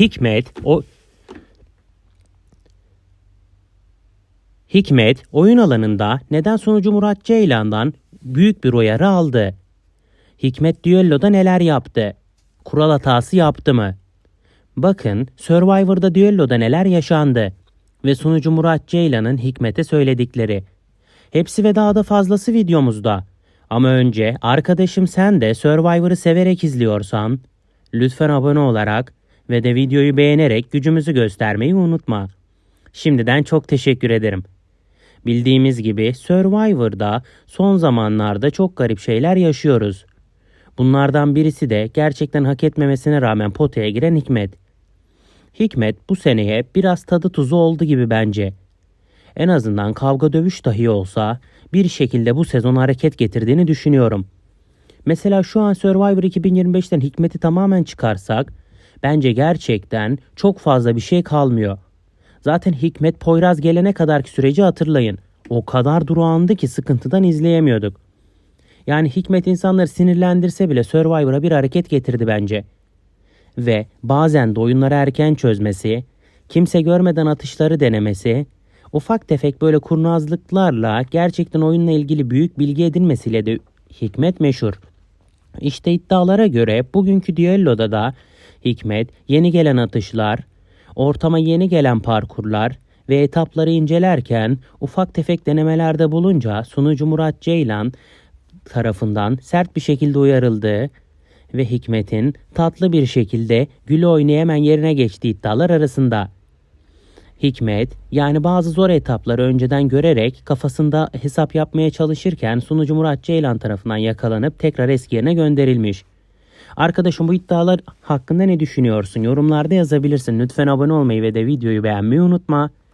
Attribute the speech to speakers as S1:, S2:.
S1: Hikmet o Hikmet oyun alanında neden sonucu Murat Ceylan'dan büyük bir uyarı aldı. Hikmet düelloda neler yaptı? Kural hatası yaptı mı? Bakın Survivor'da düelloda neler yaşandı ve sunucu Murat Ceylan'ın Hikmet'e söyledikleri. Hepsi ve daha da fazlası videomuzda. Ama önce arkadaşım sen de Survivor'ı severek izliyorsan lütfen abone olarak ve de videoyu beğenerek gücümüzü göstermeyi unutma. Şimdiden çok teşekkür ederim. Bildiğimiz gibi Survivor'da son zamanlarda çok garip şeyler yaşıyoruz. Bunlardan birisi de gerçekten hak etmemesine rağmen potaya giren Hikmet. Hikmet bu seneye biraz tadı tuzu oldu gibi bence. En azından kavga dövüş dahi olsa bir şekilde bu sezon hareket getirdiğini düşünüyorum. Mesela şu an Survivor 2025'ten Hikmet'i tamamen çıkarsak bence gerçekten çok fazla bir şey kalmıyor. Zaten Hikmet Poyraz gelene kadarki süreci hatırlayın. O kadar durağandı ki sıkıntıdan izleyemiyorduk. Yani Hikmet insanları sinirlendirse bile Survivor'a bir hareket getirdi bence. Ve bazen de oyunları erken çözmesi, kimse görmeden atışları denemesi, ufak tefek böyle kurnazlıklarla gerçekten oyunla ilgili büyük bilgi edinmesiyle de Hikmet meşhur. İşte iddialara göre bugünkü düelloda da Hikmet yeni gelen atışlar, ortama yeni gelen parkurlar ve etapları incelerken ufak tefek denemelerde bulunca sunucu Murat Ceylan tarafından sert bir şekilde uyarıldığı ve Hikmet'in tatlı bir şekilde gülü oynaya hemen yerine geçtiği iddialar arasında. Hikmet yani bazı zor etapları önceden görerek kafasında hesap yapmaya çalışırken sunucu Murat Ceylan tarafından yakalanıp tekrar eski yerine gönderilmiş. Arkadaşım bu iddialar hakkında ne düşünüyorsun? Yorumlarda yazabilirsin. Lütfen abone olmayı ve de videoyu beğenmeyi unutma.